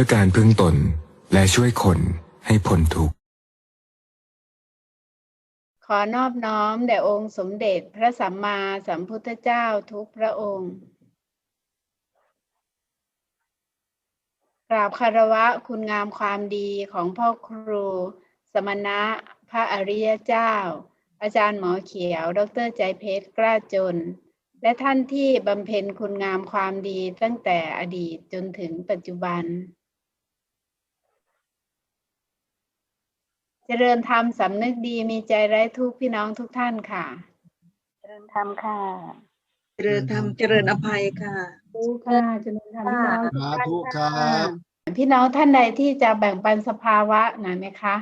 พื่อการพึ่งตนและช่วยคนให้พ้นทุกข์ ขอนอบน้อมแด่องค์สมเด็จพระสัมมาสัมพุทธเจ้าทุกพระองค์กราบคารวะคุณงามความดีของพ่อครู สมณะ พระอริยเจ้า อาจารย์หมอเขียว ดรใจเพชรกล้าจน และท่านที่บำเพ็ญคุณงามความดีตั้งแต่อดีตจนถึงปัจจุบัน เจริญธรรมสำนึกดีมีใจไร้ทุกข์พี่น้องทุกท่านค่ะ เจริญธรรมค่ะ เจริญธรรมเจริญอภัยค่ะทุกค่ะเจริญธรรมพี่น้องทุกสาท่านธุครัค่ะบพี่น้องท่านใดที่จะแบ่งปันสภาวะหน่อยไหมคะ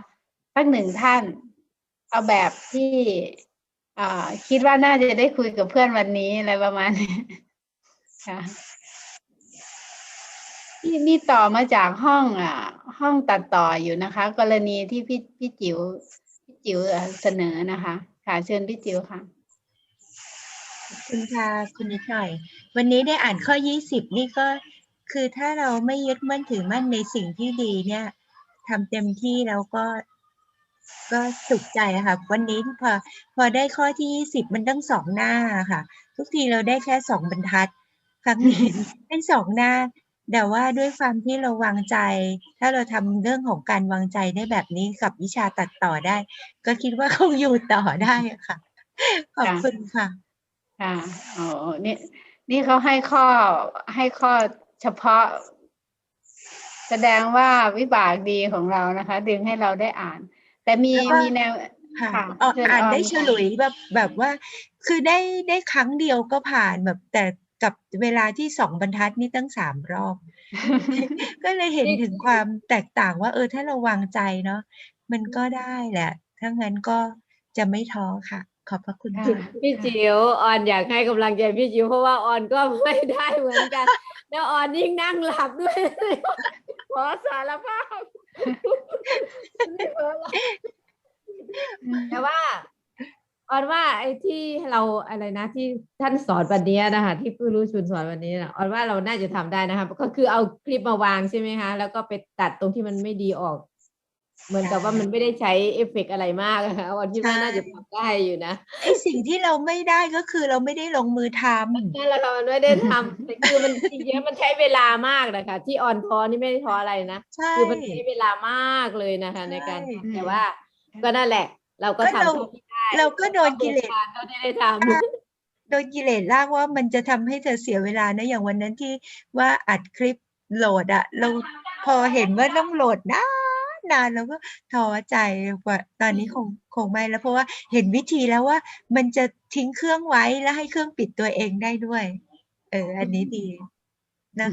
สักหนึ่งท่าน เอาแบบที่อ่าคิดว่าน่าจะได้คุยกับเพื่อนวันนี้อะไรประมาณนี้ค่ะ นี่นี่ต่อมาจากห้องอะ ห้องตัดต่ออยู่นะคะ กรณีที่พี่พี่จิ๋วพี่จิ๋วเสนอนะคะ ค่ะเชิญพี่จิ๋วค่ะคุณค่ะคุณนิดหน่อย วันนี้ได้อ่านข้อ 20 นี่ก็คือถ้าเราไม่ยึดมั่นถือมั่นในสิ่งที่ดีเนี่ยทำเต็มที่แล้วก็ ก็สุขใจอะค่ะ วันนี้พอพอได้ข้อที่ 20 มันตั้งสองหน้าค่ะ ทุกทีเราได้แค่สองบรรทัด ครั้งนี้เป็นสองหน้า แต่ว่าด้วยความที่เราวางใจ ถ้าเราทำเรื่องของการวางใจได้แบบนี้กับวิชาตัดต่อได้ ก็คิดว่าคงอยู่ต่อได้อะค่ะ ขอบคุณค่ะค่ะอ๋อนี่นี่เขาให้ข้อให้ข้อเฉพาะ แสดงว่าวิบากดีของเรานะคะ ดึงให้เราได้อ่าน แต่มีแล้วก็มีแนวค่ะค่ะอ่าเชิญอ่านออมได้ค่ะเฉลยแบบแบบว่า คือได้ได้ครั้งเดียวก็ผ่านแบบแต่ กับเวลาที่สองบรรทัดนี่ตั้งสามรอบ ก็เลยเห็นถึงความแตกต่างว่า เออถ้าเราวางใจเนาะมันก็ได้แหละถ้างั้นก็จะไม่ท้อค่ะ ขอบพระคุณค่ะค่ะพี่จิ๋วออนอยากให้กำลังใจพี่จิ๋วเพราะว่าออนก็ไม่ได้เหมือนกัน แล้วออนยิ่งนั่งหลับด้วยขอสารภาพแต่ว่า ออนว่าไอ้ที่เราอะไรนะที่ท่านสอนวันนี้นะคะที่ผู้รู้ชุนสอนวันนี้นะออนว่าเราน่าจะทำได้นะคะก็คือเอาคลิปมาวางใช่ไหมคะแล้วก็ไปตัดตรงที่มันไม่ดีออก เหมือนกับว่ามันไม่ได้ใช้เอฟเฟกต์อะไรมากอะค่ะออนคิดว่าใช่น่าจะทำได้อยู่นะไอสิ่งที่เราไม่ได้ก็คือเราไม่ได้ลงมือทำนั่นแหละค่ะมันไม่ได้ทำแต่คือมันจริงๆมันใช้เวลามากนะคะที่ออนทอนี่ไม่ได้ทออะไรนะใช่คือมันใช้เวลามากเลยนะคะ ในการใช่ทำแต่ว่าก็นั่นแหละ เราก็ก็ทำเราเท่าที่ได้เราก็โดนกิเลสก็ได้ได้ทำโดนกิเลสลากว่ามันจะทำให้เธอเสียเวลานะอย่างวันนั้นที่ว่าอัดคลิปโหลดอะเราพอเห็นว่าต้องโหลดนานนานแล้วก็ท้อใจว่าตอนนี้คงคงไม่แล้วเพราะว่าเห็นวิธีแล้วว่า มันจะทิ้งเครื่องไว้แล้วให้เครื่องปิดตัวเองได้ด้วย เออ อันนี้ดีนะ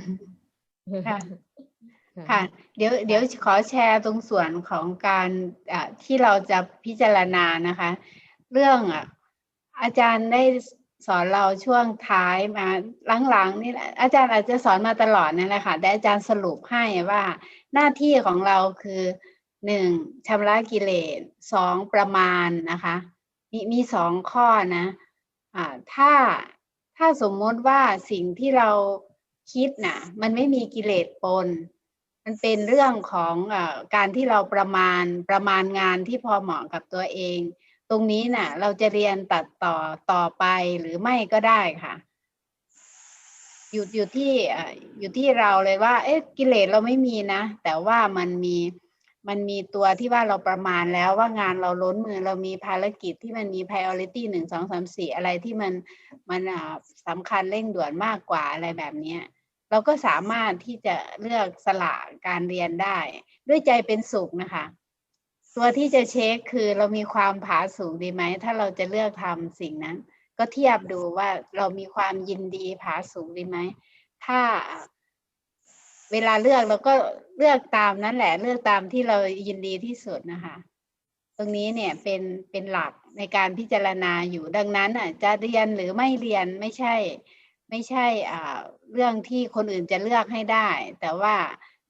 ค่ะเดี๋ยวเดี๋ยวขอแชร์ตรงส่วนของการที่เราจะพิจารณานะคะ เรื่องอาจารย์ได้สอนเราช่วงท้ายมาหลังๆนี่แหละอาจารย์อาจจะสอนมาตลอดนั่นแหละค่ะแต่อาจารย์สรุปให้ว่า หน้าที่ของเราคือหนึ่งชำระกิเลสสองประมาณนะคะ มีมีสองข้อนะอ่าถ้าถ้าสมมติว่าสิ่งที่เราคิดน่ะ มันไม่มีกิเลสปน มันเป็นเรื่องของอการที่เราประมาณประมาณงานที่พอเหมาะกับตัวเอง ตรงนี้น่ะ เราจะเรียนตัดต่อต่อไปหรือไม่ก็ได้ค่ะอยู่อยู่ที่อ่ออยู่ที่เราเลยว่า เอ๊ะกิเลสเราไม่มีนะ แต่ว่ามันมีมันมีตัวที่ว่าเราประมาณแล้วว่างานเราล้นมือเรามีภารกิจที่มันมี priority หนึ่งสองสามสี่อะไรที่มันมันอ่าสำคัญเร่งด่วนมากกว่าอะไรแบบนี้ เราก็สามารถที่จะเลือกสละการเรียนได้ ด้วยใจเป็นสุขนะคะ ตัวที่จะเช็คคือเรามีความผาสุกดีไหม ถ้าเราจะเลือกทำสิ่งนั้น ก็เทียบดูว่าเรามีความยินดีผาสุกดีไหม ถ้าเวลาเลือกเราก็เลือกตามนั้นแหละ เลือกตามที่เรายินดีที่สุดนะคะ ตรงนี้เนี่ยเป็นเป็นหลักในการพิจารณาอยู่ดังนั้นอะจะเรียนหรือไม่เรียนไม่ใช่ ไม่ใช่อ่าเรื่องที่คนอื่นจะเลือกให้ได้ แต่ว่า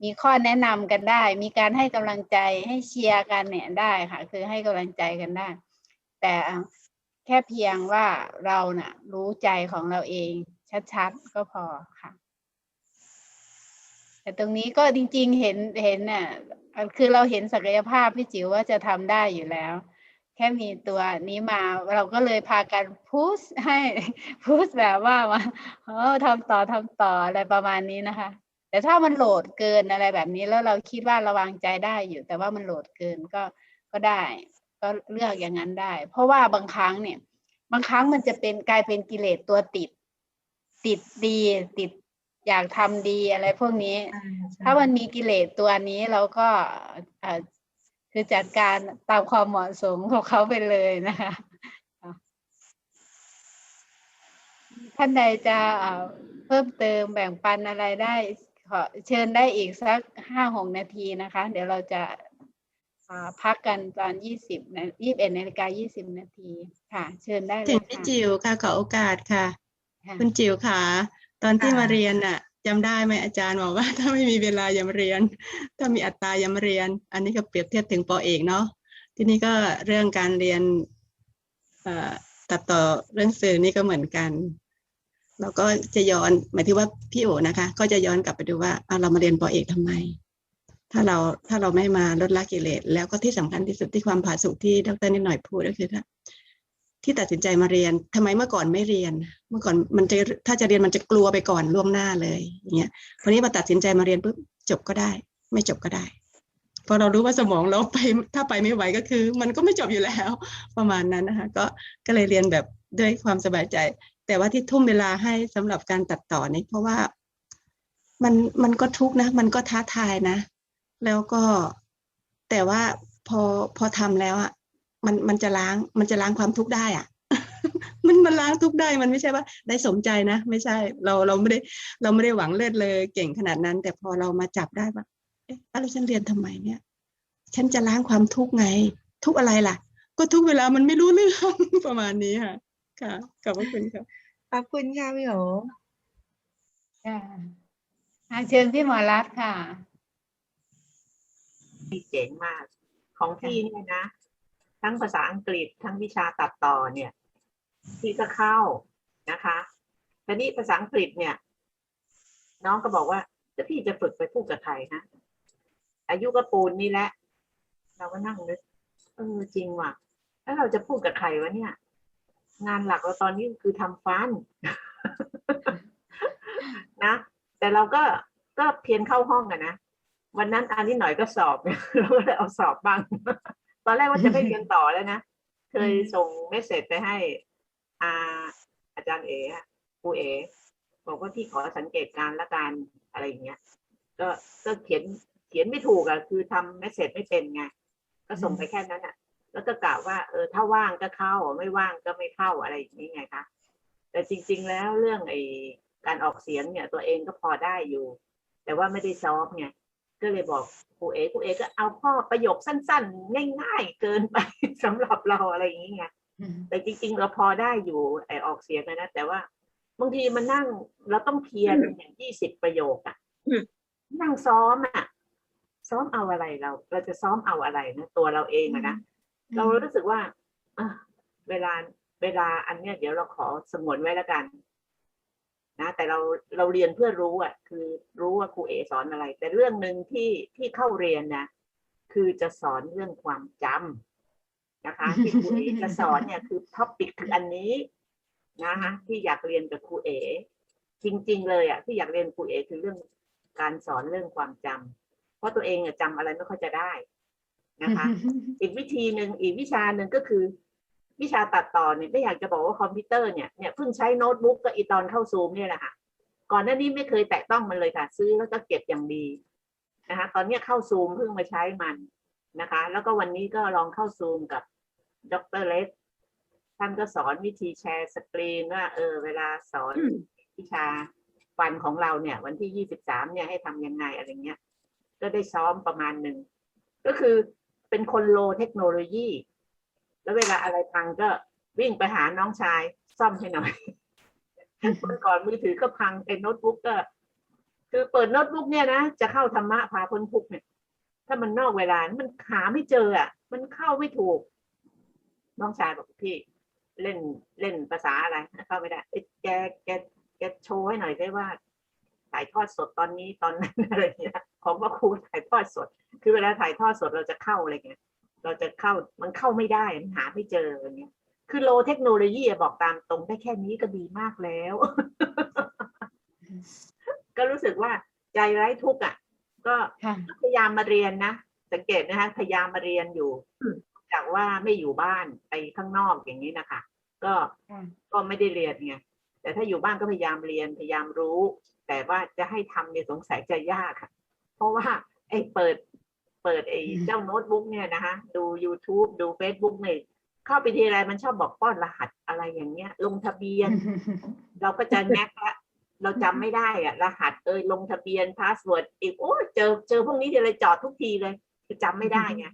มีข้อแนะนำกันได้ มีการให้กำลังใจให้เชียร์กันเนี่ยได้ค่ะ คือให้กำลังใจกันได้ แต่แค่เพียงว่าเราน่ะ รู้ใจของเราเอง ชัดๆก็พอค่ะ แต่ตรงนี้ก็จริงๆเห็นเห็นน่ะคือเราเห็นศักยภาพพี่จิ๋วว่าจะทำได้อยู่แล้ว แค่มีตัวนี้มาเราก็เลยพากันพุชให้พุชแบบว่ามาเออทำต่อทำต่ออะไรประมาณนี้นะคะ แต่ถ้ามันโหลดเกินอะไรแบบนี้แล้วเราคิดว่าเราวางใจได้อยู่ แต่ว่ามันโหลดเกินก็ก็ได้ ก็เลือกอย่างนั้นได้ เพราะว่าบางครั้งเนี่ย บางครั้งมันจะเป็นกลายเป็นกิเลสตัวติด ติดดีติดอยากทำดีอะไรพวกนี้อ่าใช่ถ้ามันมีกิเลสตัวนี้เราก็เอ่อ คือจัดการตามความเหมาะสมของเขาไปเลยนะคะอะท่านใดจะเอ่อเพิ่มเติมแบ่งปันอะไรได้ขอเชิญได้อีกสักห้าหกนาทีนะคะ เดี๋ยวเราจะอ่าพักกันตอนยี่สิบนายี่สิบเอ็ดนาฬิกายี่สิบนาทีค่ะ เชิญได้เลถึยงพี่ค่ะจิ๋วค่ะขอโอกาสค่ะค่ะคุณจิ๋วค่ะ ตอนที่ค่ะมาเรียนน่ะ จำได้ไหมอาจารย์บอกว่า ถ้าไม่มีเวลาอย่ามาเรียน ถ้ามีอัตราอย่ามาเรียน อันนี้ก็เปรียบเทียบถึงปอเอกเนาะทีนี้ก็เรื่องการเรียนตัดต่อเรื่องสื่อนี่ก็เหมือนกันเราก็จะย้อนหมายถึงว่าพี่โอนะคะ ก็จะย้อนกลับไปดูว่าเรามาเรียนปอเอกทำไม ถ้าเราถ้าเราไม่มาลดละกิเลสแล้วก็ที่สำคัญที่สุดที่ความผาสุกที่ดรนิดหน่อยพูดก็คือถ้า ที่ตัดสินใจมาเรียนทำไมเมื่อก่อนไม่เรียน เมื่อก่อนมันจะถ้าจะเรียนมันจะกลัวไปก่อนล่วงหน้าเลยอย่างเงี้ยวันนี้มาตัดสินใจมาเรียนปุ๊บจบก็ได้ ไม่จบก็ได้เพราะเรารู้ว่าสมองเราไปถ้าไปไม่ไหวก็คือ มันก็ไม่จบอยู่แล้ว ประมาณนั้นนะคะ ก็ก็เลยเรียนแบบด้วยความสบายใจ แต่ว่าที่ทุ่มเวลาให้สำหรับการตัดต่อนี่เพราะว่ามันมันก็ทุกนะ มันก็ท้าทายนะ แล้วก็แต่ว่าพอพอทำแล้วอะ มันมันจะล้างมันจะล้างความทุกข์ได้อะมันมันล้างทุกข์ได้มันไม่ใช่ว่าได้สมใจนะ ไม่ใช่เราเราไม่ได้เราไม่ได้หวังเลิศเลยเก่งขนาดนั้น แต่พอเรามาจับได้ว่าเอ๊ะแล้วฉันเรียนทำไมเนี่ย ฉันจะล้างความทุกข์ไง ทุกข์อะไรล่ะ ก็ทุกเวลามันไม่รู้เรื่องประมาณนี้ค่ะ ค่ะขอบพระคุณค่ะขอบคุณค่ะพี่โอค่ะอะเชิญพี่หมอรัตน์ค่ะที่เจ๋งมากของพี่เนี่ยนะ ทั้งภาษาอังกฤษทั้งวิชาตัดต่อเนี่ยพี่ก็เข้านะคะแต่นี่ภาษาอังกฤษเนี่ย น้องก็บอกว่าแล้วพี่จะฝึกไปพูดกับใครนะอายุก็ปูนนี่แหละ เราก็นั่งนึกเออจริงว่ะ แล้วเราจะพูดกับใครวะเนี่ย งานหลักเราตอนนี้คือทำฟันนะแต่เราก็ก็เพียนเข้าห้องอะนะวันนั้นอันนี้หน่อยก็สอบเราก็เลยเอาสอบบ้าง ตอนแรกว่าจะไม่เรียนต่อแล้วนะ เคยส่งเมสเซจไปให้อาอาจารย์เอ๋อะครูเอ๋บอกว่าพี่ขอสังเกตการณ์และการอะไรอย่างเงี้ย ก็ก็เขียนเขียนไม่ถูกอะคือทำเมสเซจไม่เป็นไง ก็ส่งไปแค่นั้นอะแล้วก็กล่าวว่าเออถ้าว่างก็เข้าไม่ว่างก็ไม่เข้าอะไรอย่างนี้ไงคะแต่จริง ๆ แล้วเรื่องไอ้การออกเสียงเนี่ย ตัวเองก็พอได้อยู่ แต่ว่าไม่ได้ซ้อมไง ก็เลยบอกครูเอ๋ครูเอ๋ก็เอาข้อประโยคสั้น ๆ ง่ายๆ เกินไปสำหรับเราอะไรอย่างนี้ไงแต่จริง ๆ เราพอได้อยู่ไอออกเสียงอะนะ แต่ว่าบางทีมันนั่งเราต้องเคลียร์อย่างยี่สิบประโยคอะอืมนั่งซ้อมอะซ้อมเอาอะไรเรา เราจะซ้อมเอาอะไรนะตัวเราเองอะนะเรารู้สึกว่าอะเวลาเวลาอันเนี้ยเดี๋ยวเราขอสงวนไว้แล้วกัน นะแต่เราเราเรียนเพื่อรู้อะคือรู้ว่าครูเอสอนอะไร แต่เรื่องหนึ่งที่ที่เข้าเรียนนะคือจะสอนเรื่องความจำนะคะที่ครูเอจะสอนเนี่ยคือท็อปิกคืออันนี้นะคะที่อยากเรียนกับครูเอจริง ๆ เลยอะที่อยากเรียนครูเอคือเรื่องการสอนเรื่องความจำเพราะตัวเองอะจำอะไรไม่ค่อยจะได้นะคะ อีกวิธีหนึ่งอีกวิชาหนึ่งก็คือ วิชาตัดต่อเนี่ยไม่อยากจะบอกว่าคอมพิวเตอร์เนี่ยเนี่ยเพิ่งใช้โน้ตบุ๊กกับอีตอนเข้าซูมเนี่ยแหละค่ะก่อนหน้านี้ไม่เคยแตะต้องมันเลยค่ะ ซื้อแล้วก็เก็บอย่างดีนะคะตอนเนี้ยเข้าซูมเพิ่งมาใช้มันนะคะ แล้วก็วันนี้ก็ลองเข้าซูมกับดรเล็กท่านก็สอนวิธีแชร์สกรีนว่าเออเวลาสอนวิชาฟันของเราเนี่ย วันที่ยี่สิบสามเนี่ยให้ทำยังไงอะไรเงี้ย ก็ได้ซ้อมประมาณหนึ่งก็คือเป็นคนโลเทคโนโลยี แล้วเวลาอะไรพังก็วิ่งไปหาน้องชายซ่อมให้หน่อยคนก่อนมือถือก็พังไอ้โน้ตบุ๊กก็ คือเปิดโน้ตบุ๊กเนี่ยนะจะเข้าธรรมะพาพ้นทุกเนี่ย ถ้ามันนอกเวลา มันหาไม่เจออะ มันเข้าไม่ถูก น้องชายบอกพี่เล่นเล่นภาษาอะไรเข้าไม่ได้เอ้แกแกแกโชว์ให้หน่อยได้ว่าถ่ายทอดสดตอนนี้ตอนนั้นอะไรเงี้ยของพระครูถ่ายทอดสด คือเวลาถ่ายทอดสดเราจะเข้าอะไรเงี้ย เราจะเข้ามันเข้าไม่ได้มันหาไม่เจออะไรเงี้ยคือโลเทคโนโลยีอะบอกตามตรงได้แค่นี้ก็ดีมากแล้ว ก็รู้สึกว่าใจไร้ทุกข์อะ ก็ค่ะพยายามมาเรียนนะสังเกตนะคะพยายามมาเรียนอยู่ จากว่าไม่อยู่บ้านไปข้างนอกอย่างนี้นะคะก็ค่ะก็ไม่ได้เรียนไงแต่ถ้าอยู่บ้านก็พยายามเรียนพยายามรู้ แต่ว่าจะให้ทำเนี่ยสงสัยจะยากค่ะ เพราะว่าไอ้เปิด เปิดไอ้เจ้าโน้ตบุ๊กเนี่ยนะคะดู YouTube ดู Facebook เนี่ยเข้าไปทีไรมันชอบบอกป้อนรหัสอะไรอย่างเงี้ย ลงทะเบียน เราก็จะแงกละเราจำไม่ได้อะรหัสเอยลงทะเบียนพาสเวิร์ดอีกโอ้ยเจอเจอพวกนี้ทีไรจอดทุกทีเลยคือจำไม่ได้ไง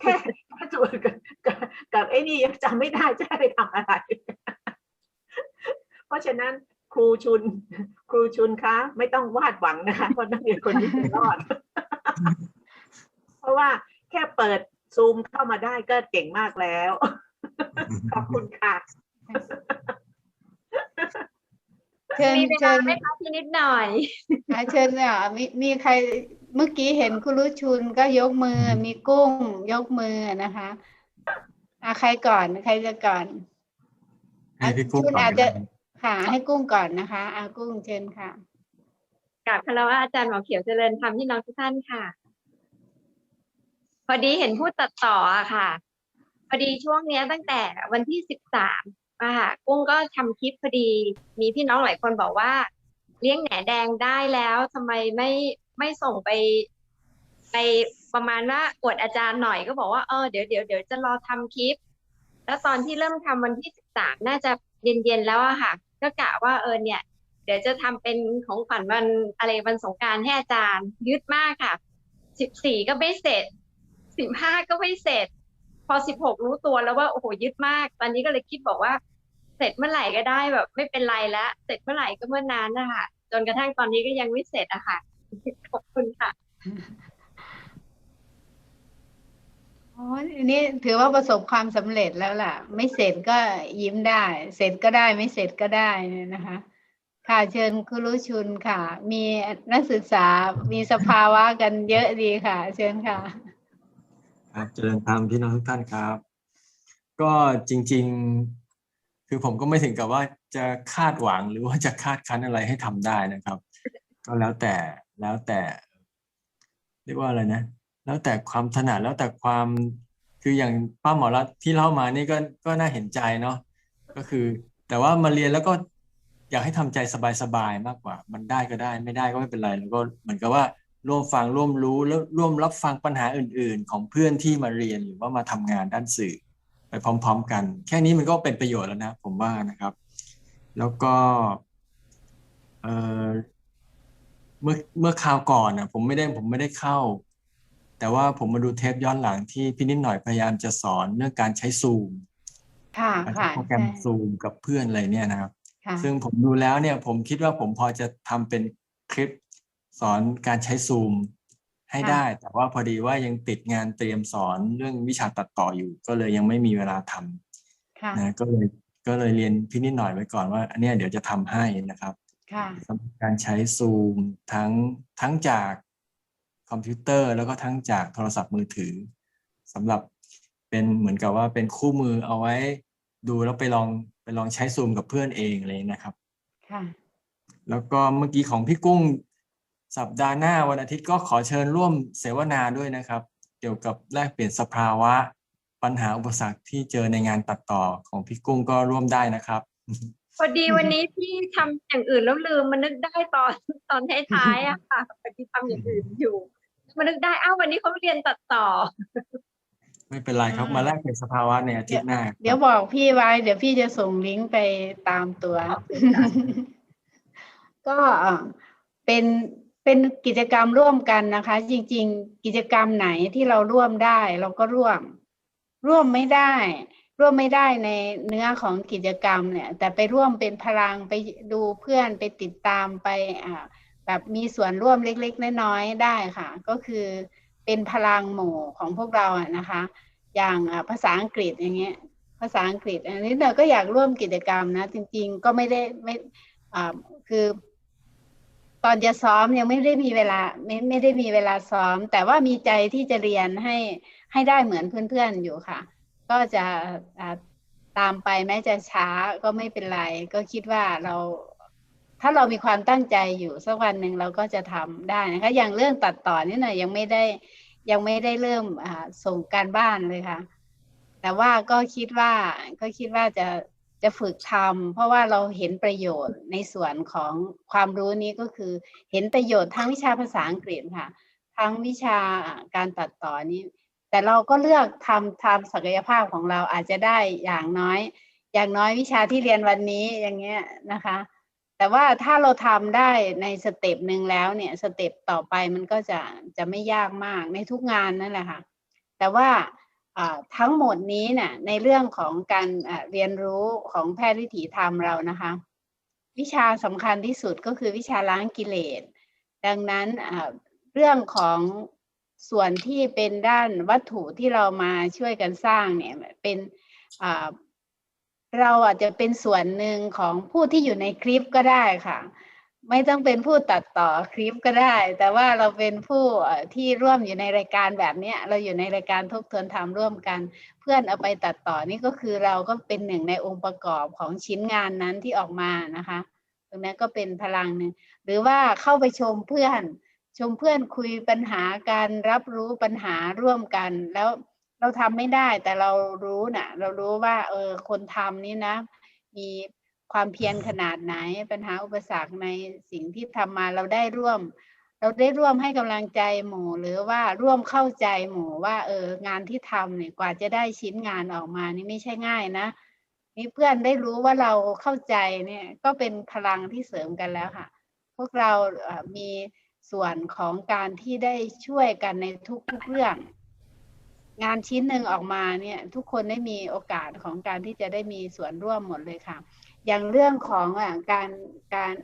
แค่พาสเวิร์ดกับกับกับไอ้นี่ยังจำไม่ได้จะให้ไปทำอะไร เพราะฉะนั้นครูชุน ครูชุนคะ ไม่ต้องวาดหวังนะคะว่านักเรียนคนนี้จะรอด เพราะว่าแค่เปิดซูมเข้ามาได้ก็เก่งมากแล้ว ขอบคุณค่ะเชิญมีเวเชิลาญไหมคะพี่นิดหน่อยอะเชิญอะมีมีใครเมื่อกี้เห็นคุณรุชุนก็ยกมือ มีกุ้งยกมือนะคะอะใครก่อนใครจะก่อนให้พี่กุ้งชุนก่อนอาจก็จะได้ค่ะให้กุ้งก่อนนะคะอากุ้งเชิญค่ะ กับคารวะอาจารย์หมอเขียวเจริญธรรมที่น้องทุกท่านค่ะ พอดีเห็นพูดตัดต่ออะค่ะ พอดีช่วงเนี้ยตั้งแต่วันที่สิบสามอะค่ะ กุ้งก็ทำคลิปพอดี มีพี่น้องหลายคนบอกว่า เลี้ยงแหนแดงได้แล้วทำไมไม่ไม่ส่งไปไปประมาณว่าอวดอาจารย์หน่อยก็บอกว่าเออเดี๋ยวเดี๋ยวเดี๋ยวจะรอทำคลิป แล้วตอนที่เริ่มทำวันที่สิบสามน่าจะเย็นๆแล้วอะค่ะ ก็กะว่าเออเนี่ย เดี๋ยวจะทำเป็นของขวัญวันอะไรวันสงการให้อาจารย์ยืดมากค่ะสิบสี่ก็ไม่เสร็จสิบห้าก็ไม่เสร็จ พอสิบหกรู้ตัวแล้วว่าโอ้โหยึดมาก ตอนนี้ก็เลยคิดบอกว่า เสร็จเมื่อไหร่ก็ได้แบบ ไม่เป็นไรแล้วเสร็จเมื่อไหร่ก็เมื่อนั้นนะคะจนกระทั่งตอนนี้ก็ยังไม่เสร็จอะค่ะขอบคุณค่ะอ๋ออันนี้ถือว่าประสบความสำเร็จแล้วล่ะ ไม่เสร็จก็ยิ้มได้ เสร็จก็ได้ไม่เสร็จก็ได้นะคะ ค่ะเชิญคุรุชุนค่ะ มีนักศึกษามีสภาวะกันเยอะดีค่ะ เชิญค่ะ ครับเจริญธรรมพี่น้องทุกท่านครับ ก็จริง ๆ คือผมก็ไม่ถึงกับว่าจะคาดหวังหรือว่าจะคาดคั้นอะไรให้ทำได้นะครับ ก็แล้วแต่แล้วแต่ เรียกว่าอะไรนะ แล้วแต่ความถนัดแล้วแต่ความคืออย่างป้าหมอรัตที่เล่ามานี่ก็ก็น่าเห็นใจเนาะก็คือ แต่ว่ามาเรียนแล้วก็ อยากให้ทำใจสบายๆมากกว่า มันได้ก็ได้ไม่ได้ก็ไม่เป็นไร แล้วก็เหมือนกับว่าร่วมฟังร่วมรู้แล้วร่วมรับฟังปัญหาอื่น ๆ ของเพื่อนที่มาเรียนหรือว่ามาทำงานด้านสื่อ ไปพร้อม ๆ กัน แค่นี้มันก็เป็นประโยชน์แล้วนะ ผมว่านะครับ แล้วก็เออเมื่อเมื่อคราวก่อนอะผมไม่ได้ผมไม่ได้เข้า แต่ว่าผมมาดูเทปย้อนหลังที่พี่นิดหน่อยพยายามจะสอนเรื่องการใช้ซูมค่ะการใช้ค่ะโปรแกรมใช่ซูมกับเพื่อนอะไรเนี่ยนะครับค่ะ ซึ่งผมดูแล้วเนี่ยผมคิดว่าผมพอจะทำเป็นคลิปสอนการใช้ซูมให้ได้ แต่ว่าพอดีว่ายังติดงานเตรียมสอนเรื่องวิชาตัดต่ออยู่ ก็เลยยังไม่มีเวลาทำค่ะนะก็เลยก็เลยเรียนพี่นิดหน่อยไว้ก่อนว่า อันเนี้ยเดี๋ยวจะทำให้นะครับค่ะสำหรับการใช้ซูมทั้งทั้งจากคอมพิวเตอร์ แล้วก็ทั้งจากโทรศัพท์มือถือสำหรับเป็นเหมือนกับว่าเป็นคู่มือเอาไว้ดูแล้วไปลอง ไปลองใช้ซูมกับเพื่อนเองเลยนะครับ ค่ะ แล้วก็เมื่อกี้ของพี่กุ้งสัปดาห์หน้าวันอาทิตย์ก็ขอเชิญร่วมเสวนาด้วยนะครับ เกี่ยวกับแลกเปลี่ยนสภาวะ ปัญหาอุปสรรคที่เจอในงานตัดต่อของพี่กุ้งก็ร่วมได้นะครับ พอดีวันนี้พี่ทำอย่างอื่นแล้วลืมมานึกได้ตอนตอนท้ายๆอะค่ะพอดีทำอย่างอื่นอยู่มานึกได้อ้าววันนี้เขาเรียนตัดต่อ ไม่เป็นไรครับอ่ามมาแลกเปลี่ยนสภาวะในอาทิตย์หน้าครับเดี๋ยวบอกพี่ไว้ เดี๋ยวพี่จะส่งลิงก์ไปตามตัวขอบคุณค่ะก็เอ่อเป็นเป็นกิจกรรมร่วมกันนะคะ จริง ๆ กิจกรรมไหนที่เราร่วมได้ เราก็ร่วม ร่วมไม่ได้ ร่วมไม่ได้ในเนื้อของกิจกรรมเนี่ย แต่ไปร่วมเป็นพลังไปดูเพื่อนไปติดตามไปอ่าแบบมีส่วนร่วมเล็ก ๆ น้อยๆได้ค่ะ ก็คือ เป็นพลังหมู่ของพวกเราอะนะคะ อย่างภาษาอังกฤษอย่างเงี้ยภาษาอังกฤษ อันนี้เราก็อยากร่วมกิจกรรมนะ จริง ๆ ก็ไม่ได้ไม่คือ ตอนจะซ้อมยังไม่ได้มีเวลาไม่ไม่ได้มีเวลาซ้อม แต่ว่ามีใจที่จะเรียนให้ให้ได้เหมือนเพื่อนๆอยู่ค่ะ ก็จะตามไปแม้จะช้าก็ไม่เป็นไร ก็คิดว่าเรา ถ้าเรามีความตั้งใจอยู่สักวันหนึ่งเราก็จะทำได้นะคะ อย่างเรื่องตัดต่อนี่หนะยังไม่ได้ยังไม่ได้เริ่มส่งการบ้านเลยค่ะ แต่ว่าก็คิดว่าก็คิดว่าจะจะฝึกทำเพราะว่าเราเห็นประโยชน์ในส่วนของความรู้นี้ก็คือ เห็นประโยชน์ทั้งวิชาภาษาอังกฤษค่ะ ทั้งวิชาการตัดต่อนี้ แต่เราก็เลือกทำทำศักยภาพของเราอาจจะได้อย่างน้อย อย่างน้อยวิชาที่เรียนวันนี้อย่างเงี้ยนะคะ แต่ว่าถ้าเราทำได้ในสเต็ปหนึ่งแล้วเนี่ยสเต็ปต่อไปมันก็จะจะไม่ยากมากในทุกงานนั่นแหละค่ะ แต่ว่าทั้งหมดนี้เนี่ยในเรื่องของการเรียนรู้ของแพทย์วิถีธรรมเรานะคะ วิชาสำคัญที่สุดก็คือวิชาล้างกิเลส ดังนั้นเรื่องของส่วนที่เป็นด้านวัตถุที่เรามาช่วยกันสร้างเนี่ยเป็น เราอาจจะเป็นส่วนหนึ่งของผู้ที่อยู่ในคลิปก็ได้ค่ะ ไม่ต้องเป็นผู้ตัดต่อคลิปก็ได้ แต่ว่าเราเป็นผู้ที่ร่วมอยู่ในรายการแบบนี้เราอยู่ในรายการทบทวนธรรมร่วมกัน เพื่อนเอาไปตัดต่อนี่ก็คือเราก็เป็นหนึ่งในองค์ประกอบของชิ้นงานนั้นที่ออกมานะคะ ตรงนั้นก็เป็นพลังหนึ่งหรือว่าเข้าไปชมเพื่อน ชมเพื่อนคุยปัญหาการรับรู้ปัญหาร่วมกันแล้ว เราทำไม่ได้แต่เรารู้น่ะ เรารู้ว่า เออคนทำนี่นะ มีความเพียรขนาดไหน ปัญหาอุปสรรคในสิ่งที่ทำมาเราได้ร่วม เราได้ร่วมให้กำลังใจหมู่ หรือว่าร่วมเข้าใจหมู่ว่า เอองานที่ทำเนี่ยกว่าจะได้ชิ้นงานออกมานี่ไม่ใช่ง่ายนะนี่เพื่อนได้รู้ว่าเราเข้าใจเนี่ยก็เป็นพลังที่เสริมกันแล้วค่ะ พวกเราเอ่อมีส่วนของการที่ได้ช่วยกันในทุกๆเรื่อง งานชิ้นหนึ่งออกมาเนี่ยทุกคนได้มีโอกาสของการที่จะได้มีส่วนร่วมหมดเลยค่ะ อย่างเรื่องของอการการ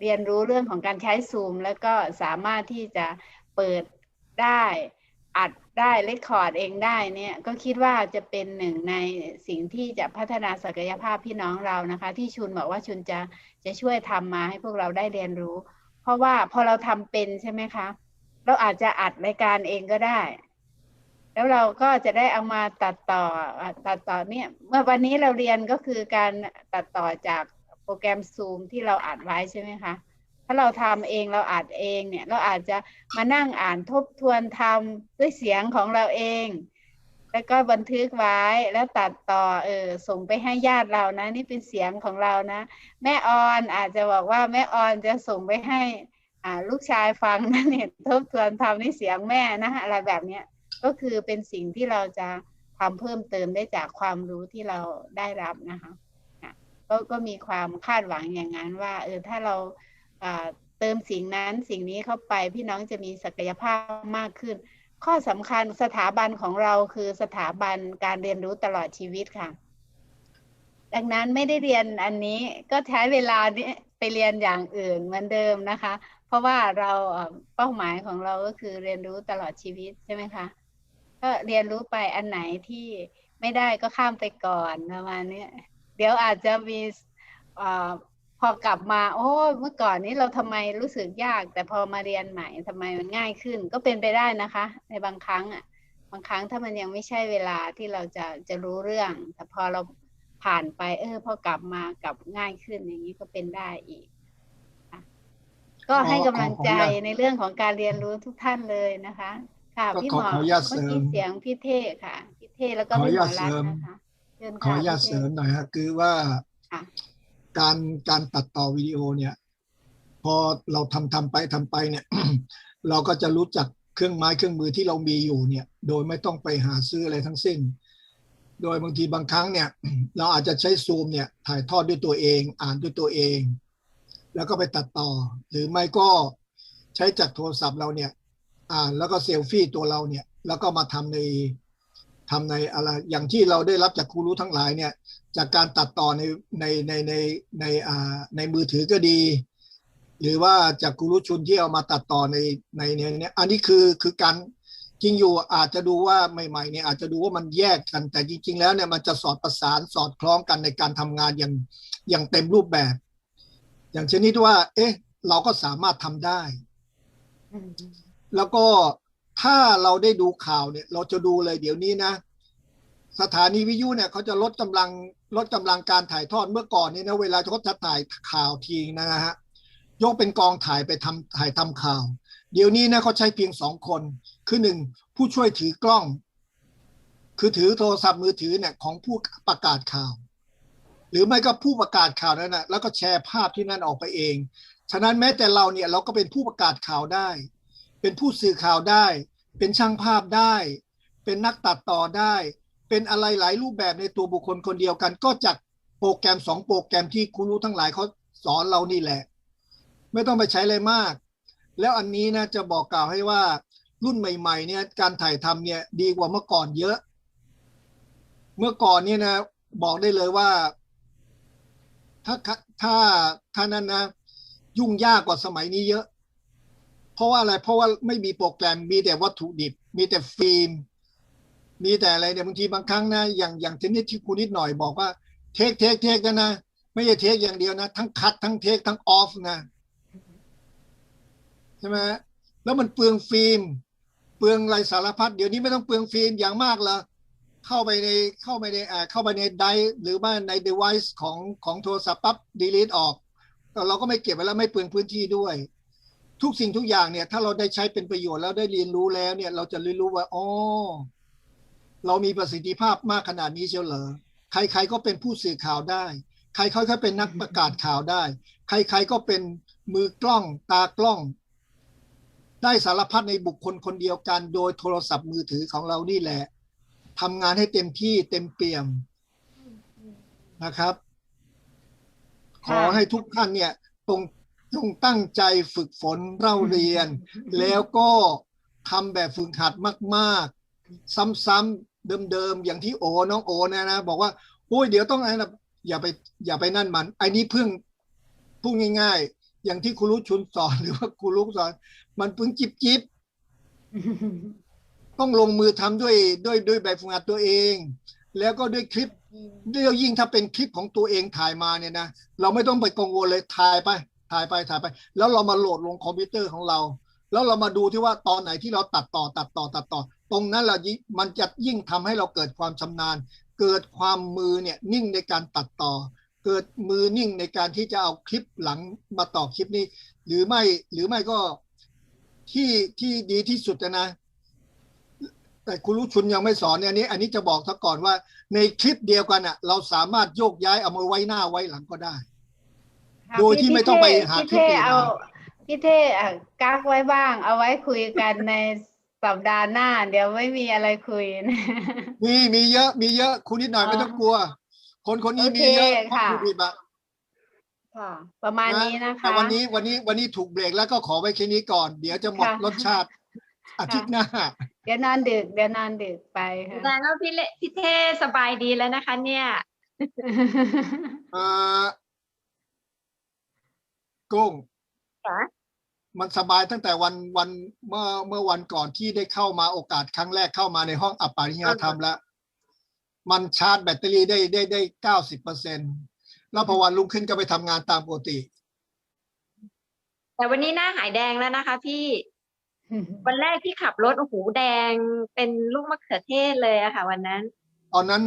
เรียนรู้เรื่องของการใช้ซูม แล้วก็สามารถที่จะเปิดได้อัดได้เลคคอร์ดเองได้เนี่ยก็คิดว่าจะเป็นหนึ่งในสิ่งที่จะพัฒนาศักยภาพพี่น้องเรานะคะ ที่ชุนบอกว่าชุนจะจะช่วยทำมาให้พวกเราได้เรียนรู้ เพราะว่าพอเราทำเป็นใช่ไหมคะ เราอาจจะอัดรายการเองก็ได้ แล้วเราก็จะได้เอามาตัดต่อตัดต่อเนี่ย เมื่อวันนี้เราเรียนก็คือการตัดต่อจากโปรแกรมซูมที่เราอัดไว้ใช่ไหมคะ ถ้าเราทำเองเราอัดเองเนี่ย เราอาจจะมานั่งอ่านทบทวนทำด้วยเสียงของเราเอง แล้วก็บันทึกไว้แล้วตัดต่อเออส่งไปให้ญาติเรานะ นี่เป็นเสียงของเรานะ แม่ออนอาจจะบอกว่าแม่ออนจะส่งไปให้อ่าลูกชายฟังนะเนี่ยทบทวนทำนี่เสียงแม่นะอะไรแบบเนี้ย ก็คือเป็นสิ่งที่เราจะทำเพิ่มเติมได้จากความรู้ที่เราได้รับนะคะก็ก็มีความคาดหวังอย่างนั้นว่าเออถ้าเราเติมสิ่งนั้นสิ่งนี้เข้าไปพี่น้องจะมีศักยภาพมากขึ้น ข้อสำคัญสถาบันของเราคือสถาบันการเรียนรู้ตลอดชีวิตค่ะ ดังนั้นไม่ได้เรียนอันนี้ก็ใช้เวลานี้ไปเรียนอย่างอื่นเหมือนเดิมนะคะ เพราะว่าเราเป้าหมายของเราก็คือเรียนรู้ตลอดชีวิตใช่ไหมคะ ก็เรียนรู้ไปอันไหนที่ไม่ได้ก็ข้ามไปก่อนประมาณนี้เดี๋ยวอาจจะมีอพอกลับมา โอ้เมื่อก่อนนี้เราทำไมรู้สึกยาก แต่พอมาเรียนใหม่ทำไมมันง่ายขึ้น ก็เป็นไปได้นะคะ ในบางครั้งอะ บางครั้งถ้ามันยังไม่ใช่เวลาที่เราจะจะรู้เรื่อง แต่พอเราผ่านไป เออ พอกลับมากลับง่ายขึ้นอย่างนี้ก็เป็นได้อีกก็ให้กำลังใจในเรื่องของการเรียนรู้ทุกท่านเลยนะคะ ค่ะก็พี่ขหอมอขออนุญาตเมื่อเสริกี้มเสียงพี่เท่ค่ะพี่เท่แล้วก็ขออพี่นุหมญาอตรัตเสริน์มนะคะเชิญขอค่ะอนุญาตพี่เสริท่มหน่อยฮะคือว่าค่ะการการตัดต่อวิดีโอเนี่ย พอเราทำทำไปทำไปเนี่ย เราก็จะรู้จักเครื่องไม้เครื่องมือที่เรามีอยู่เนี่ย โดยไม่ต้องไปหาซื้ออะไรทั้งสิ้น โดยบางทีบางครั้งเนี่ย เราอาจจะใช้ซูมเนี่ย ถ่ายทอดด้วยตัวเอง อ่านด้วยตัวเอง แล้วก็ไปตัดต่อ หรือไม่ก็ใช้จากโทรศัพท์เราเนี่ย อ่าแล้วก็เซลฟี่ตัวเราเนี่ย แล้วก็มาทำในทำในอะไรอย่างที่เราได้รับจากครูรู้ทั้งหลายเนี่ย จากการตัดต่อในในในในในอ่าในมือถือก็ดี หรือว่าจากครูรู้ชุนที่เอามาตัดต่อในในในเนี้ยอันนี้คือคือการจริงอยู่อาจจะดูว่าใหม่ๆเนี่ยอาจจะดูว่ามันแยกกันแต่จริง ๆ แล้วเนี่ยมันจะสอดประสานสอดคล้องกันในการทำงานอย่างอย่างเต็มรูปแบบ อย่างเช่นนี้ว่า เอ๊ะ เราก็สามารถทำได้ แล้วก็ถ้าเราได้ดูข่าวเนี่ย เราจะดูเลยเดี๋ยวนี้นะ สถานีวิทยุเนี่ยเขาจะลดกำลังลดกำลังการถ่ายทอดเมื่อก่อนนี่นะเวลาเขาจะถ่ายข่าวทีนะฮะยกเป็นกองถ่ายไปทำถ่ายทำข่าว เดี๋ยวนี้นะเขาใช้เพียงสองคน คือหนึ่งผู้ช่วยถือกล้อง คือถือโทรศัพท์มือถือเนี่ยของผู้ประกาศข่าว หรือไม่ก็ผู้ประกาศข่าวนั่นนะแล้วก็แชร์ภาพที่นั่นออกไปเอง ฉะนั้นแม้แต่เราเนี่ยเราก็เป็นผู้ประกาศข่าวได้ เป็นผู้สื่อข่าวได้ เป็นช่างภาพได้ เป็นนักตัดต่อได้ เป็นอะไรหลายรูปแบบในตัวบุคคลคนเดียวกัน ก็จากโปรแกรมสองโปรแกรมที่ครูรู้ทั้งหลายเขาสอนเรานี่แหละ ไม่ต้องไปใช้อะไรมาก แล้วอันนี้นะจะบอกกล่าวให้ว่ารุ่นใหม่ ๆ เนี่ยการถ่ายทำเนี่ยดีกว่าเมื่อก่อนเยอะ เมื่อก่อนเนี่ยนะ บอกได้เลยว่า ถ้าถ้าถ้านั้นนะ ยุ่งยากกว่าสมัยนี้เยอะ ราะว่าอะไรเพราะว่าไม่มีโปรแกรมมีแต่วัตถุดิบ มีแต่ฟิล์มมีแต่อะไรเนี่ยบางทีบางครั้งนะอย่างอย่างเทนนิสที่ครูนิดหน่อยบอกว่าเทคเทคเทคนะนะ ไม่ใช่เทคอย่างเดียวนะ ทั้งคัดทั้งเทคทั้งออฟนะใช่ไหมแล้วมันเปลืองฟิล์มเปลืองไรสารพัดเดี๋ยวนี้ไม่ต้องเปลืองฟิล์มอย่างมากละเข้าไปในเข้าไปในอ่าเข้าไปในไดร์หรือว่าใน device ของของโทรศัพท์ปั๊บ delete ออกแต่เราก็ไม่เก็บไว้แล้วไม่เปลืองพื้นที่ด้วย ทุกสิ่งทุกอย่างเนี่ย ถ้าเราได้ใช้เป็นประโยชน์แล้วได้เรียนรู้แล้วเนี่ย เราจะเรียนรู้ว่าอ๋อเรามีประสิทธิภาพมากขนาดนี้เชียวเหรอใครๆก็เป็นผู้สื่อข่าวได้ ใครๆก็เป็นนักประกาศข่าวได้ ใครๆก็เป็นมือกล้องตากล้อง ได้สารพัดในบุคคลคนเดียวกัน โดยโทรศัพท์มือถือของเรานี่แหละทำงานให้เต็มที่เต็มเปี่ยมนะครับ ขอให้ทุกท่านเนี่ยตรง จงตั้งใจฝึกฝนเล่าเรียน แล้วก็ทำแบบฝึกหัดมาก ๆ ซ้ำๆเดิมๆอย่างที่โอน้องโอนะนะ บอกว่าโอ้ยเดี๋ยวต้องอะไรนะอย่าไปอย่าไปนั่นมันไอ้นี้เพิ่งพูดง่าย ๆ อย่างที่ครูรู้ชุนสอนหรือว่าครูรู้สอน มันเพิ่งจิบจิบต้องลงมือทำด้วยด้วยด้วยแบบฝึกหัดตัวเอง แล้วก็ด้วยคลิปเรื่องยิ่งถ้าเป็นคลิปของตัวเองถ่ายมาเนี่ยนะเราไม่ต้องไปกังวลเลยถ่ายไป ถ่ายไปถ่ายไป แล้วเรามาโหลดลงคอมพิวเตอร์ของเรา แล้วเรามาดูที่ว่าตอนไหนที่เราตัดต่อตัดต่อตัดต่อ ตรงนั้นเรามันจะยิ่งทำให้เราเกิดความชำนาญ เกิดความมือเนี่ยนิ่งในการตัดต่อ เกิดมือนิ่งในการที่จะเอาคลิปหลังมาต่อคลิปนี้ หรือไม่หรือไม่ก็ที่ที่ดีที่สุดนะ แต่คุณรู้ชุนยังไม่สอนเนี่ยอันนี้ อันนี้จะบอกซะก่อนว่าในคลิปเดียวกันอะ เราสามารถโยกย้ายเอามาไว้หน้าไว้หลังก็ได้ โดยที่พี่ไม่ต้องไปพี่หาพี่คลิปเท่อื่นเอามาพี่เท่อะกักไว้บ้าง เอาไว้คุยกันในสัปดาห์หน้า เดี๋ยวไม่มีอะไรคุยนะมีมีเยอะ มีเยอะคุณนิดหน่อยอ๋อไม่ต้องกลัว คนคนนี้โอเคมีเยอะเพราะค่ะครูบีบอะค่ะประมาณนี้นะแต่คะวันนี้วันนี้วันนี้ถูกเบรกแล้วก็ขอไว้แค่นี้ก่อน เดี๋ยวจะหมดค่ะรสชาติอาทิตย์หน้า เดี๋ยวนอนดึกเดี๋ยวนอนดึกไปค่ะแสดงว่าพี่เลพี่เท่สบายดีแล้วนะคะ เนี่ยเอ่อ กุ้งจ๋ามันสบายตั้งแต่วันวันเมื่อเมื่อวันก่อนที่ได้เข้ามาโอกาสครั้งแรกเข้ามาในห้องอัปปาริยธรรมแล้ว มันชาร์จแบตเตอรี่ได้ได้ได้เก้าสิบเปอร์เซ็นแล้วพอวันรุ่งขึ้นก็ไปทำงานตามปกติ แต่วันนี้หน้าหายแดงแล้วนะคะพี่วันแรกที่ขับรถโอ้โหแดงเป็นลูกมะเขือเทศเลยอะค่ะ วันนั้น ตอนนั้น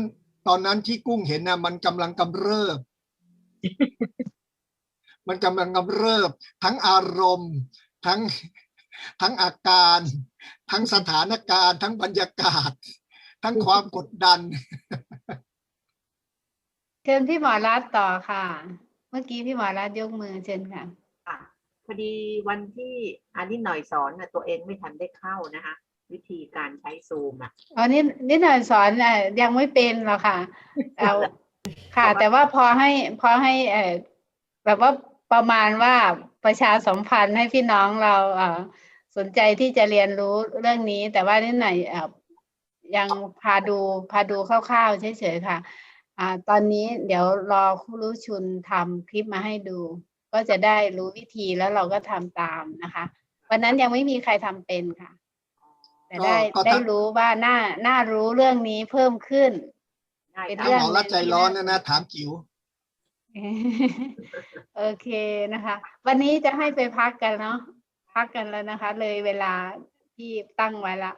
ตอนนั้นที่กุ้งเห็นนะมันกำลังกำเริบ มันกำลังกำเริบ ทั้งอารมณ์ ทั้งทั้งอาการ ทั้งสถานการณ์ ทั้งบรรยากาศ ทั้งความกดดันเชิญพี่หมอรัตน์ต่อค่ะ เมื่อกี้พี่หมอรัตน์ยกมือเชิญค่ะค่ะพอดีวันที่อันนี้หน่อยสอนนะตัวเองไม่ทันได้เข้านะคะ วิธีการใช้ซูมอะอ๋อนี่นี่หน่อยสอนอะยังไม่เป็นหรอกค่ะเอาค่ะ แต่ว่าพอให้พอให้เออแบบว่า ประมาณว่าประชาสัมพันธ์ให้พี่น้องเราเอ่อสนใจที่จะเรียนรู้เรื่องนี้ แต่ว่านิดหน่อยเอ่อยังพาดูพาดูคร่าวๆเฉยๆค่ะอ่าตอนนี้เดี๋ยวรอครูรู้ชุนทำคลิปมาให้ดู ก็จะได้รู้วิธีแล้วเราก็ทำตามนะคะ วันนั้นยังไม่มีใครทำเป็นค่ะ แต่ได้ก็ก็ได้ถ้ารู้ว่าน่าน่ารู้เรื่องนี้เพิ่มขึ้นง่ายเป็นถ้าเรื่องหมอรัดใจร้อนนะนะถามจิ๋ว โอเคนะคะ วันนี้จะให้ไปพักกันเนาะพักกันแล้วนะคะ เลยเวลาที่ตั้งไว้ละ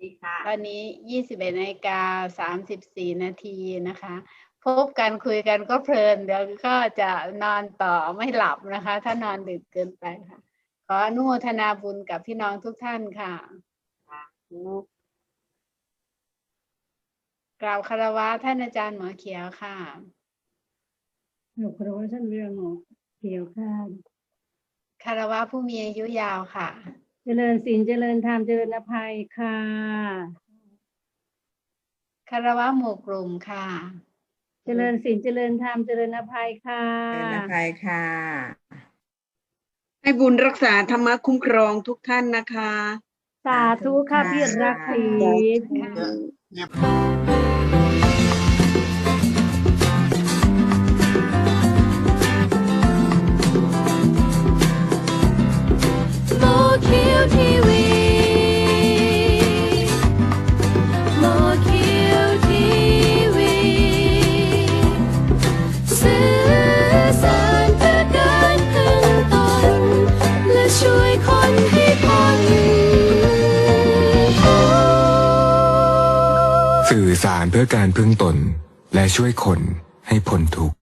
ดีค่ะตอนนี้ยี่สิบเอ็ดนาฬิกาสามสิบสี่นาทีนะคะ พบกันคุยกันก็เพลิน เดี๋ยวก็จะนอนต่อไม่หลับนะคะ ถ้านอนดึกเกินไปค่ะ ขออนุโมทนาบุญกับพี่น้องทุกท่านค่ะกราบคารวะท่านอาจารย์หมอเขียวค่ะ หนูครวท่านเรื่องหมอเกี่ยวข้าวคารวะผู้มีอายุยาวค่ะ เจริญศีลเจริญธรรมเจริญอภัยค่ะ คารวะหมู่กลุ่มค่ะ เจริญศีลเจริญธรรมเจริญอภัยค่ะเป็นอภัยค่ะ ให้บุญรักษาธรรมะคุ้มครองทุกท่านนะคะ สาธุค่ะพี่รักศีล การพึ่งตนและช่วยคนให้พ้นทุกข์